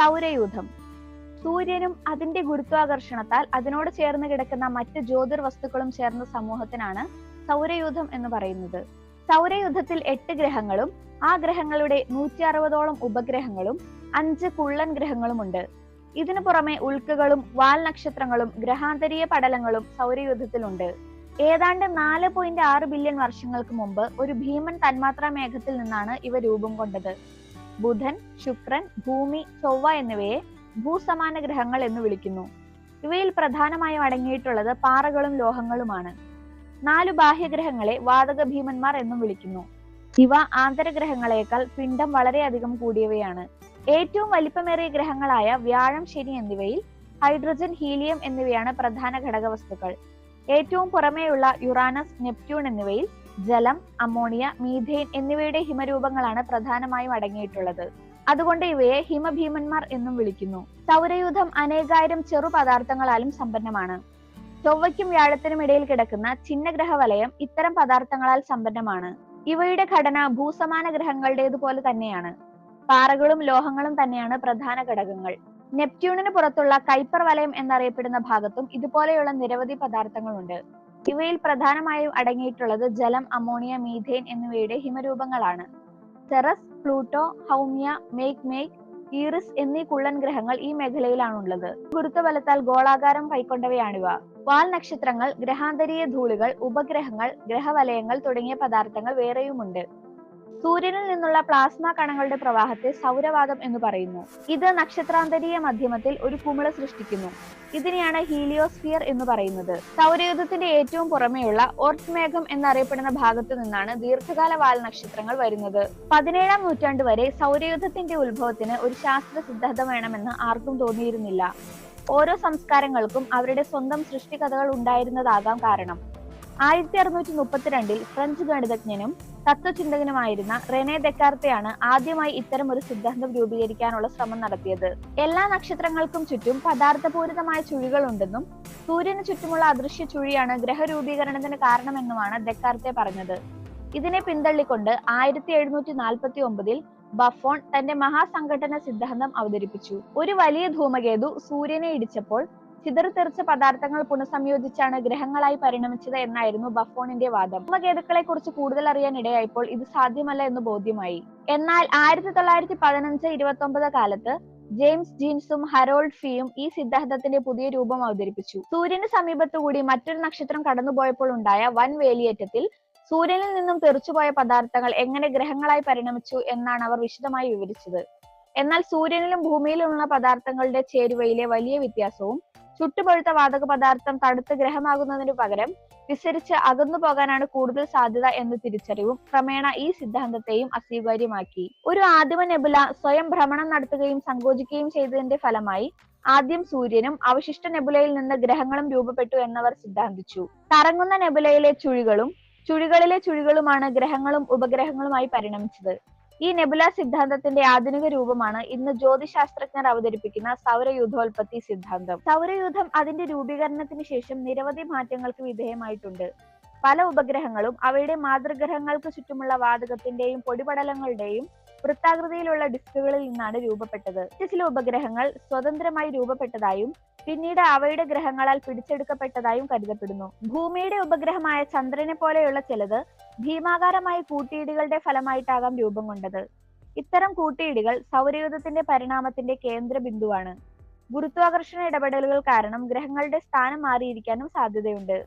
സൗരയൂഥം. സൂര്യനും അതിന്റെ ഗുരുത്വാകർഷണത്താൽ അതിനോട് ചേർന്ന് കിടക്കുന്ന മറ്റ് ജ്യോതിർ വസ്തുക്കളും ചേർന്ന സമൂഹത്തിനാണ് സൗരയൂഥം എന്ന് പറയുന്നത്. സൗരയൂഥത്തിൽ എട്ട് ഗ്രഹങ്ങളും ആ ഗ്രഹങ്ങളുടെ നൂറ്റി അറുപതോളം ഉപഗ്രഹങ്ങളും അഞ്ച് കുള്ളൻ ഗ്രഹങ്ങളുമുണ്ട്. ഇതിനു പുറമെ ഉൽക്കകളും വാൽ നക്ഷത്രങ്ങളും ഗ്രഹാന്തരീയ പടലങ്ങളും സൗരയൂഥത്തിലുണ്ട്. ഏതാണ്ട് നാല് പോയിന്റ് ആറ് ബില്യൺ വർഷങ്ങൾക്ക് മുമ്പ് ഒരു ഭീമൻ തന്മാത്രാ മേഘത്തിൽ നിന്നാണ് ഇവ രൂപം കൊണ്ടത്. ബുധൻ ശുക്രൻ ഭൂമി ചൊവ്വ എന്നിവയെ ഭൂസമാന ഗ്രഹങ്ങൾ എന്ന് വിളിക്കുന്നു. ഇവയിൽ പ്രധാനമായും അടങ്ങിയിട്ടുള്ളത് പാറകളും ലോഹങ്ങളുമാണ്. നാലു ബാഹ്യഗ്രഹങ്ങളെ വാതക ഭീമന്മാർ എന്നും വിളിക്കുന്നു. ഇവ ആന്തരഗ്രഹങ്ങളെക്കാൾ പിണ്ഡം വളരെയധികം കൂടിയവയാണ്. ഏറ്റവും വലിപ്പമേറിയ ഗ്രഹങ്ങളായ വ്യാഴം ശനി എന്നിവയിൽ ഹൈഡ്രജൻ ഹീലിയം എന്നിവയാണ് പ്രധാന ഘടകവസ്തുക്കൾ. ഏറ്റവും പുറമേയുള്ള യുറാനസ് നെപ്റ്റ്യൂൺ എന്നിവയിൽ ജലം അമോണിയ മീഥേൻ എന്നിവയുടെ ഹിമരൂപങ്ങളാണ് പ്രധാനമായും അടങ്ങിയിട്ടുള്ളത്. അതുകൊണ്ട് ഇവയെ ഹിമഭീമന്മാർ എന്നും വിളിക്കുന്നു. സൗരയൂഥം അനേകായിരം ചെറു പദാർത്ഥങ്ങളാലും സമ്പന്നമാണ്. ചൊവ്വയ്ക്കും വ്യാഴത്തിനും ഇടയിൽ കിടക്കുന്ന ചിഹ്നഗ്രഹ വലയം ഇത്തരം പദാർത്ഥങ്ങളാൽ സമ്പന്നമാണ്. ഇവയുടെ ഘടന ഭൂസമാന ഗ്രഹങ്ങളുടേതുപോലെ തന്നെയാണ്. പാറകളും ലോഹങ്ങളും തന്നെയാണ് പ്രധാന ഘടകങ്ങൾ. നെപ്റ്റ്യൂണിന് പുറത്തുള്ള കൈപ്പർ വലയം എന്നറിയപ്പെടുന്ന ഭാഗത്തും ഇതുപോലെയുള്ള നിരവധി പദാർത്ഥങ്ങളുണ്ട്. ഇവയിൽ പ്രധാനമായും അടങ്ങിയിട്ടുള്ളത് ജലം അമോണിയ മീഥേൻ എന്നിവയുടെ ഹിമരൂപങ്ങളാണ്. Ceres Pluto Haumea Makemake Eris എന്നീ കുള്ളൻ ഗ്രഹങ്ങൾ ഈ മേഖലയിലാണുള്ളത്. ഗുരുത്വബലത്താൽ ഗോളാകാരം കൈക്കൊണ്ടവയാണിവ. വാൽ നക്ഷത്രങ്ങൾ ഗ്രഹാന്തരീയ ധൂളികൾ ഉപഗ്രഹങ്ങൾ ഗ്രഹവലയങ്ങൾ തുടങ്ങിയ പദാർത്ഥങ്ങൾ വേറെയുമുണ്ട്. സൂര്യനിൽ നിന്നുള്ള പ്ലാസ്മ കണങ്ങളുടെ പ്രവാഹത്തെ സൗരവാദം എന്ന് പറയുന്നു. ഇത് നക്ഷത്രാന്തരീയ മധ്യമത്തിൽ ഒരു കുമിള സൃഷ്ടിക്കുന്നു. ഇതിനെയാണ് ഹീലിയോസ്ഫിയർ എന്ന് പറയുന്നത്. സൗരയുധത്തിന്റെ ഏറ്റവും പുറമെയുള്ള ഓർട്ട് മേഘം എന്നറിയപ്പെടുന്ന ഭാഗത്തു നിന്നാണ് ദീർഘകാല വാൽ നക്ഷത്രങ്ങൾ വരുന്നത്. പതിനേഴാം നൂറ്റാണ്ട് വരെ സൗരയുധത്തിന്റെ ഉത്ഭവത്തിന് ഒരു ശാസ്ത്ര സിദ്ധാന്തം വേണമെന്ന് ആർക്കും തോന്നിയിരുന്നില്ല. ഓരോ സംസ്കാരങ്ങൾക്കും അവരുടെ സ്വന്തം സൃഷ്ടികഥകൾ ഉണ്ടായിരുന്നതാകാം കാരണം. ആയിരത്തി അറുന്നൂറ്റി മുപ്പത്തിരണ്ടിൽ ഫ്രഞ്ച് ഗണിതജ്ഞനും തത്വചിന്തകനുമായിരുന്ന റെനെ ദെക്കാർത്തയാണ് ആദ്യമായി ഇത്തരം ഒരു സിദ്ധാന്തം രൂപീകരിക്കാനുള്ള ശ്രമം നടത്തിയത്. എല്ലാ നക്ഷത്രങ്ങൾക്കും ചുറ്റും പദാർത്ഥപൂരിതമായ ചുഴികൾ ഉണ്ടെന്നും സൂര്യന് ചുറ്റുമുള്ള അദൃശ്യ ചുഴിയാണ് ഗ്രഹരൂപീകരണത്തിന് കാരണമെന്നുമാണ് ദെക്കാർത്തെ പറഞ്ഞത്. ഇതിനെ പിന്തള്ളിക്കൊണ്ട് ആയിരത്തി എഴുന്നൂറ്റി നാൽപ്പത്തി ഒമ്പതിൽ ബഫോൺ തന്റെ മഹാസംഘടന സിദ്ധാന്തം അവതരിപ്പിച്ചു. ഒരു വലിയ ധൂമകേതു സൂര്യനെ ഇടിച്ചപ്പോൾ ചിതറിത്തെറിച്ച പദാർത്ഥങ്ങൾ പുനഃസംയോജിച്ചാണ് ഗ്രഹങ്ങളായി പരിണമിച്ചത് എന്നായിരുന്നു ബഫോണിന്റെ വാദം. ധൂമകേതുക്കളെ കുറിച്ച് കൂടുതൽ അറിയാൻ ഇടയായപ്പോൾ ഇത് സാധ്യമല്ല എന്ന് ബോധ്യമായി. എന്നാൽ ആയിരത്തി തൊള്ളായിരത്തി പതിനഞ്ച് ഇരുപത്തി ഒമ്പത് കാലത്ത് ജെയിംസ് ജീൻസും ഹരോൾഡ് ഫിയും ഈ സിദ്ധാന്തത്തിന്റെ പുതിയ രൂപം അവതരിപ്പിച്ചു. സൂര്യന് സമീപത്തുകൂടി മറ്റൊരു നക്ഷത്രം കടന്നുപോയപ്പോൾ ഉണ്ടായ വൻ വേലിയേറ്റത്തിൽ സൂര്യനിൽ നിന്നും തെറിച്ചുപോയ പദാർത്ഥങ്ങൾ എങ്ങനെ ഗ്രഹങ്ങളായി പരിണമിച്ചു എന്നാണ് അവർ വിശദമായി വിവരിച്ചത്. എന്നാൽ സൂര്യനിലും ഭൂമിയിലുമുള്ള പദാർത്ഥങ്ങളുടെ ചേരുവയിലെ വലിയ വ്യത്യാസവും ചുട്ടുപഴുത്ത വാതക പദാർത്ഥം തണുത്ത് ഗ്രഹമാകുന്നതിനു പകരം വിസരിച്ച് അകന്നു പോകാനാണ് കൂടുതൽ സാധ്യത എന്ന തിരിച്ചറിവും ക്രമേണ ഈ സിദ്ധാന്തത്തെയും അസ്വീകാര്യമാക്കി. ഒരു ആദിമ നെബുല സ്വയം ഭ്രമണം നടത്തുകയും സങ്കോചിക്കുകയും ചെയ്തതിന്റെ ഫലമായി ആദ്യം സൂര്യനും അവശിഷ്ട നെബുലയിൽ നിന്ന് ഗ്രഹങ്ങളും രൂപപ്പെട്ടു എന്നവർ സിദ്ധാന്തിച്ചു. കറങ്ങുന്ന നെബുലയിലെ ചുഴികളും ചുഴികളിലെ ചുഴികളുമാണ് ഗ്രഹങ്ങളും ഉപഗ്രഹങ്ങളുമായി പരിണമിച്ചത്. ഈ നെബുല സിദ്ധാന്തത്തിന്റെ ആധുനിക രൂപമാണ് ഇന്ന് ജ്യോതിശാസ്ത്രജ്ഞർ അവതരിപ്പിക്കുന്ന സൗരയൂഥോൽപത്തി സിദ്ധാന്തം. സൗരയൂഥം അതിന്റെ രൂപീകരണത്തിന് ശേഷം നിരവധി മാറ്റങ്ങൾക്ക് വിധേയമായിട്ടുണ്ട്. പല ഉപഗ്രഹങ്ങളും അവയുടെ മാതൃഗ്രഹങ്ങൾക്ക് ചുറ്റുമുള്ള വാതകത്തിന്റെയും പൊടിപടലങ്ങളുടെയും വൃത്താകൃതിയിലുള്ള ഡിസ്കുകളിൽ നിന്നാണ് രൂപപ്പെട്ടത്. ചില ഉപഗ്രഹങ്ങൾ സ്വതന്ത്രമായി രൂപപ്പെട്ടതായും പിന്നീട് അവയുടെ ഗ്രഹങ്ങളാൽ പിടിച്ചെടുക്കപ്പെട്ടതായും കരുതപ്പെടുന്നു. ഭൂമിയുടെ ഉപഗ്രഹമായ ചന്ദ്രനെ പോലെയുള്ള ചിലത് ഭീമാകാരമായ കൂട്ടിയിടികളുടെ ഫലമായിട്ടാകാം രൂപം കൊണ്ടത്. ഇത്തരം കൂട്ടിയിടികൾ സൗരയൂഥത്തിന്റെ പരിണാമത്തിന്റെ കേന്ദ്ര ബിന്ദുവാണ് ഗുരുത്വാകർഷണ ഇടപെടലുകൾ കാരണം ഗ്രഹങ്ങളുടെ സ്ഥാനം മാറിയിരിക്കാനും സാധ്യതയുണ്ട്.